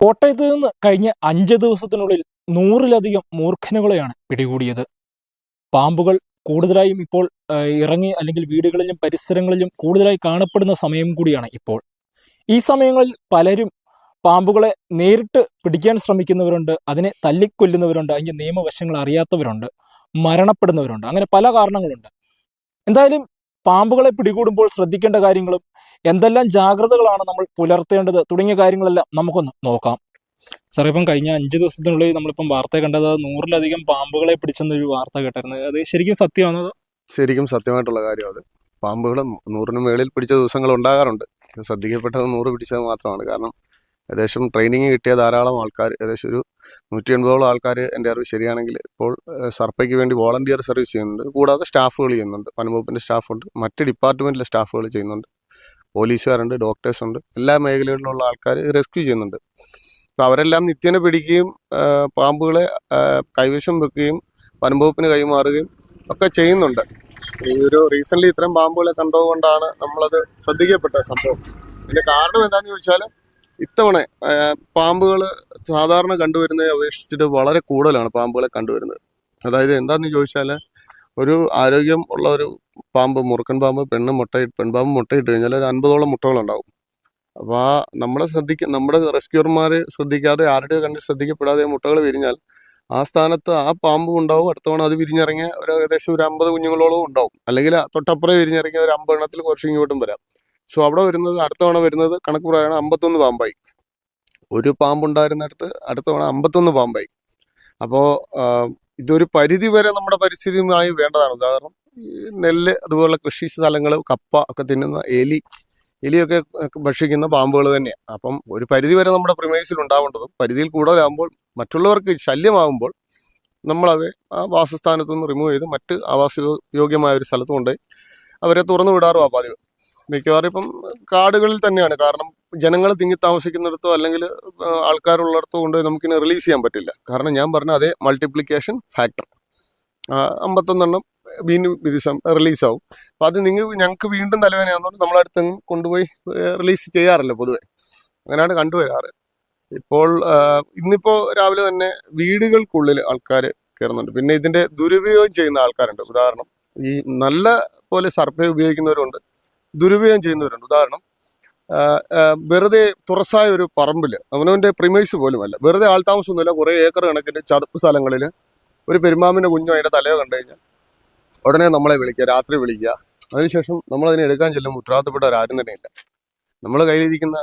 കോട്ടയത്ത് നിന്ന് കഴിഞ്ഞ അഞ്ച് ദിവസത്തിനുള്ളിൽ നൂറിലധികം മൂർഖനുകളെയാണ് പിടികൂടിയത്. പാമ്പുകൾ കൂടുതലായും ഇപ്പോൾ ഇറങ്ങി അല്ലെങ്കിൽ വീടുകളിലും പരിസരങ്ങളിലും കൂടുതലായി കാണപ്പെടുന്ന സമയം കൂടിയാണ് ഇപ്പോൾ. ഈ സമയങ്ങളിൽ പലരും പാമ്പുകളെ നേരിട്ട് പിടിക്കാൻ ശ്രമിക്കുന്നവരുണ്ട് അതിനെ തല്ലിക്കൊല്ലുന്നവരുണ്ട് അതിന്റെ നിയമവശങ്ങൾ അറിയാത്തവരുണ്ട് മരണപ്പെടുന്നവരുണ്ട് അങ്ങനെ പല കാരണങ്ങളുണ്ട്. എന്തായാലും പാമ്പുകളെ പിടികൂടുമ്പോൾ ശ്രദ്ധിക്കേണ്ട കാര്യങ്ങളും എന്തെല്ലാം ജാഗ്രതകളാണ് നമ്മൾ പുലർത്തേണ്ടത് തുടങ്ങിയ കാര്യങ്ങളെല്ലാം നമുക്കൊന്ന് നോക്കാം. സാർ ഇപ്പം കഴിഞ്ഞ അഞ്ച് ദിവസത്തിനുള്ളിൽ നമ്മളിപ്പം വാർത്ത കണ്ടത് നൂറിലധികം പാമ്പുകളെ പിടിച്ചെന്നൊരു വാർത്ത കേട്ടായിരുന്നു. അത് ശരിക്കും സത്യമാണോ ശരിക്കും സത്യമായിട്ടുള്ള കാര്യം അത്. പാമ്പുകൾ നൂറിന് മേളിൽ പിടിച്ച ദിവസങ്ങൾ ഉണ്ടാകാറുണ്ട്. ശ്രദ്ധിക്കപ്പെട്ടത് നൂറ് പിടിച്ചത് മാത്രമാണ്. കാരണം ഏകദേശം ട്രെയിനിങ് കിട്ടിയ ധാരാളം ആൾക്കാർ ഏകദേശം ഒരു നൂറ്റി എൺപതോളം ആൾക്കാർ എന്റെ അറിവ് ശരിയാണെങ്കിൽ ഇപ്പോൾ സർപ്പയ്ക്ക് വേണ്ടി വോളണ്ടിയർ സർവീസ് ചെയ്യുന്നുണ്ട്. കൂടാതെ സ്റ്റാഫുകൾ ചെയ്യുന്നുണ്ട്. വനംവകുപ്പിന്റെ സ്റ്റാഫുണ്ട്. മറ്റ് ഡിപ്പാർട്ട്മെന്റിലെ സ്റ്റാഫുകൾ ചെയ്യുന്നുണ്ട്. പോലീസുകാരുണ്ട് ഡോക്ടേഴ്സ് ഉണ്ട്. എല്ലാ മേഖലകളിലുള്ള ആൾക്കാർ റെസ്ക്യൂ ചെയ്യുന്നുണ്ട്. അപ്പോൾ അവരെല്ലാം നിത്യേന പിടിക്കുകയും പാമ്പുകളെ കൈവശം വെക്കുകയും വനംവകുപ്പിന് കൈമാറുകയും ഒക്കെ ചെയ്യുന്നുണ്ട്. ഈ ഒരു റീസെന്റ് ഇത്രയും പാമ്പുകളെ കണ്ടതുകൊണ്ടാണ് നമ്മളത് ശ്രദ്ധിക്കപ്പെട്ട സംഭവം. ഇതിന്റെ കാരണം എന്താണെന്ന് ചോദിച്ചാൽ ഇത്തവണ പാമ്പുകൾ സാധാരണ കണ്ടുവരുന്നതിനെ അപേക്ഷിച്ചിട്ട് വളരെ കൂടുതലാണ് പാമ്പുകളെ കണ്ടുവരുന്നത്. അതായത് എന്താണെന്ന് ചോദിച്ചാൽ ഒരു ആരോഗ്യം ഉള്ള ഒരു പാമ്പ് മുറുക്കൻ പാമ്പ് പെണ്ണ് മുട്ടയിട്ട് പെൺപാമ്പ് മുട്ടയിട്ട് കഴിഞ്ഞാൽ ഒരു അൻപതോളം മുട്ടകളുണ്ടാവും. അപ്പോൾ ആ നമ്മളെ ശ്രദ്ധിക്ക നമ്മുടെ റെസ്ക്യൂർമാർ ശ്രദ്ധിക്കാതെ ആരുടെയോ കണ്ട് ശ്രദ്ധിക്കപ്പെടാതെ മുട്ടകൾ വിരിഞ്ഞാൽ ആ സ്ഥാനത്ത് ആ പാമ്പും ഉണ്ടാവും. അടുത്ത തവണ അത് വിരിഞ്ഞിറങ്ങിയ ഒരു ഏകദേശം ഒരു അമ്പത് കുഞ്ഞുങ്ങളോളം ഉണ്ടാവും. അല്ലെങ്കിൽ തൊട്ടപ്പുറം വിരിഞ്ഞിറങ്ങിയ ഒരു അമ്പത് എണ്ണത്തിൽ കുറച്ച് ഇങ്ങോട്ടും വരാം. സോ അവിടെ വരുന്നത് അടുത്ത തവണ വരുന്നത് കണക്ക് പറയുകയാണ് അമ്പത്തൊന്ന് പാമ്പായി. ഒരു പാമ്പുണ്ടായിരുന്നിടത്ത് അടുത്ത തവണ അമ്പത്തൊന്ന് പാമ്പായി. അപ്പോൾ ഇതൊരു പരിധി വരെ നമ്മുടെ പരിസ്ഥിതിയുമായി വേണ്ടതാണ്. ഉദാഹരണം നെല്ല് അതുപോലുള്ള കൃഷി സ്ഥലങ്ങൾ കപ്പ ഒക്കെ തിന്നുന്ന എലി എലിയൊക്കെ ഭക്ഷിക്കുന്ന പാമ്പുകൾ തന്നെയാണ് അപ്പം ഒരു പരിധി വരെ നമ്മുടെ പ്രിമേസിൽ ഉണ്ടാവേണ്ടതും പരിധിയിൽ കൂടുതലാകുമ്പോൾ മറ്റുള്ളവർക്ക് ശല്യമാകുമ്പോൾ നമ്മളവയെ ആ വാസസ്ഥാനത്തു നിന്ന് റിമൂവ് ചെയ്ത് മറ്റ് ആവാസ യോഗ്യമായ ഒരു സ്ഥലത്തുകൊണ്ട് അവരെ തുറന്നു വിടാറുമാണ് പതിവ് മിക്കവാറും ഇപ്പം കാടുകളിൽ തന്നെയാണ്. കാരണം ജനങ്ങൾ തിങ്ങി താമസിക്കുന്നിടത്തോ അല്ലെങ്കിൽ ആൾക്കാരുള്ളിടത്തോ കൊണ്ടുപോയി നമുക്കിനി റിലീസ് ചെയ്യാൻ പറ്റില്ല. കാരണം ഞാൻ പറഞ്ഞ അതേ മൾട്ടിപ്ലിക്കേഷൻ ഫാക്ടർ അമ്പത്തൊന്നെണ്ണം വീണ്ടും റിലീസ് ആവും. അപ്പം അത് നിങ്ങൾ ഞങ്ങൾക്ക് വീണ്ടും തലവേനയാണെന്നുണ്ട് നമ്മളടുത്തെങ്ങും കൊണ്ടുപോയി റിലീസ് ചെയ്യാറില്ല പൊതുവെ. അങ്ങനെയാണ് കണ്ടുവരാറ്. ഇപ്പോൾ ഇന്നിപ്പോൾ ഇന്നിപ്പോ രാവിലെ തന്നെ വീടുകൾക്കുള്ളിൽ ആൾക്കാർ കയറുന്നുണ്ട് പിന്നെ ഇതിന്റെ ദുരുപയോഗം ചെയ്യുന്ന ആൾക്കാരുണ്ട്. ഉദാഹരണം ഈ നല്ല പോലെ സർപ്പേ ഉപയോഗിക്കുന്നവരുണ്ട്. ദുരുപയോഗം ചെയ്യുന്നവരുണ്ട്. ഉദാഹരണം വെറുതെ തുറസായ ഒരു പറമ്പിൽ അവനവന്റെ പ്രിമേഴ്സ് പോലും അല്ല. വെറുതെ ആൾതാമസമൊന്നുമില്ല. കുറേ ഏക്കർ കണക്കിന് ചതുപ്പ് സ്ഥലങ്ങളിൽ ഒരു പെരുമാമിന്റെ കുഞ്ഞു അതിന്റെ തലയോ കണ്ടു കഴിഞ്ഞാൽ ഉടനെ നമ്മളെ വിളിക്കുക രാത്രി വിളിക്കുക. അതിനുശേഷം നമ്മൾ അതിനെ എടുക്കാൻ ചെല്ലുമ്പോൾ ഉത്തരവാദിത്തപ്പെട്ടവരാരും തന്നെ ഇല്ല. നമ്മൾ കയ്യിലിരിക്കുന്ന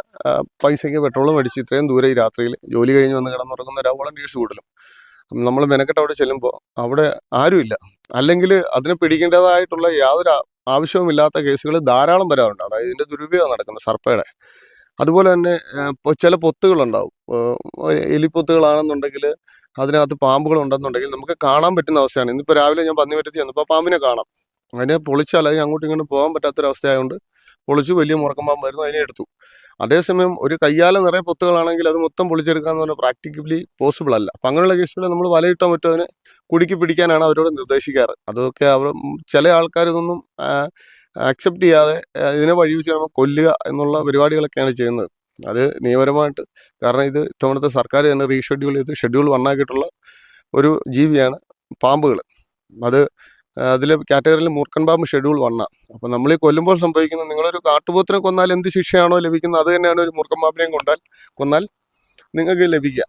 പൈസയ്ക്ക് പെട്രോൾ മേടിച്ച് ഇത്രയും ദൂരെ ഈ രാത്രിയിൽ ജോലി കഴിഞ്ഞ് വന്ന് കിടന്നുറങ്ങുന്ന ഒരു വോളണ്ടിയേഴ്സ് കൂടുതലും. നമ്മൾ മെനക്കെട്ട് അവിടെ ചെല്ലുമ്പോൾ അവിടെ ആരുമില്ല. അല്ലെങ്കിൽ അതിനെ പിടിക്കേണ്ടതായിട്ടുള്ള യാതൊരു ആവശ്യവുമില്ലാത്ത കേസുകൾ ധാരാളം വരാറുണ്ട്. അതായത് ഇതിന്റെ ദുരുപയോഗം നടക്കുന്നത് സർപ്പയുടെ അതുപോലെ തന്നെ ചില പൊത്തുകളുണ്ടാവും. എലിപ്പൊത്തുകളാണെന്നുണ്ടെങ്കിൽ അതിനകത്ത് പാമ്പുകൾ ഉണ്ടെന്നുണ്ടെങ്കിൽ നമുക്ക് കാണാൻ പറ്റുന്ന അവസ്ഥയാണ്. ഇന്നിപ്പോൾ രാവിലെ ഞാൻ പന്നി പറ്റത്തി ചെന്നപ്പോൾ പാമ്പിനെ കാണാം. അതിനെ പൊളിച്ചാൽ അതിന് അങ്ങോട്ടും ഇങ്ങോട്ടും പോകാൻ പറ്റാത്തൊരവസ്ഥയായതുകൊണ്ട് പൊളിച്ചു വലിയ മുറക്കം പാമ്പായിരുന്നു അതിനെ എടുത്തു. അതേസമയം ഒരു കയ്യാല നിറയെ പൊത്തുകളാണെങ്കിൽ അത് മൊത്തം പൊളിച്ചെടുക്കുക എന്ന് പറഞ്ഞാൽ പ്രാക്ടിക്കലി പോസിബിൾ അല്ല. അപ്പം അങ്ങനെയുള്ള കേസുകൾ നമ്മൾ വലയിട്ടോ മറ്റോ അതിനെ കുടുക്കി പിടിക്കാനാണ് അവരോട് നിർദ്ദേശിക്കാറ്. അതൊക്കെ അവർ ചില ആൾക്കാർ ഇതൊന്നും അക്സെപ്റ്റ് ചെയ്യാതെ ഇതിനെ വഴി വെച്ച് കൊല്ലുക എന്നുള്ള പരിപാടികളൊക്കെയാണ് ചെയ്യുന്നത്. അത് നിയമപരമായിട്ട് കാരണം ഇത് ഇത്തവണത്തെ സർക്കാർ തന്നെ റീഷെഡ്യൂൾ ചെയ്ത് ഷെഡ്യൂൾ വണ്ണാക്കിയിട്ടുള്ള ഒരു ജീവിയാണ് പാമ്പുകൾ അത് അതിലെ കാറ്റഗറിയിൽ മൂർക്കൻ പാമ്പ് ഷെഡ്യൂൾ വണ്ണ അപ്പം നമ്മൾ ഈ കൊല്ലുമ്പോൾ സംഭവിക്കുന്ന നിങ്ങളൊരു കാട്ടുപോത്തിനെ കൊന്നാൽ എന്ത് ശിക്ഷയാണോ ലഭിക്കുന്നത്? അത് തന്നെയാണ് ഒരു മൂർക്കൻ പാമ്പിനെയും കൊണ്ടാൽ കൊന്നാൽ നിങ്ങൾക്ക് ലഭിക്കുക.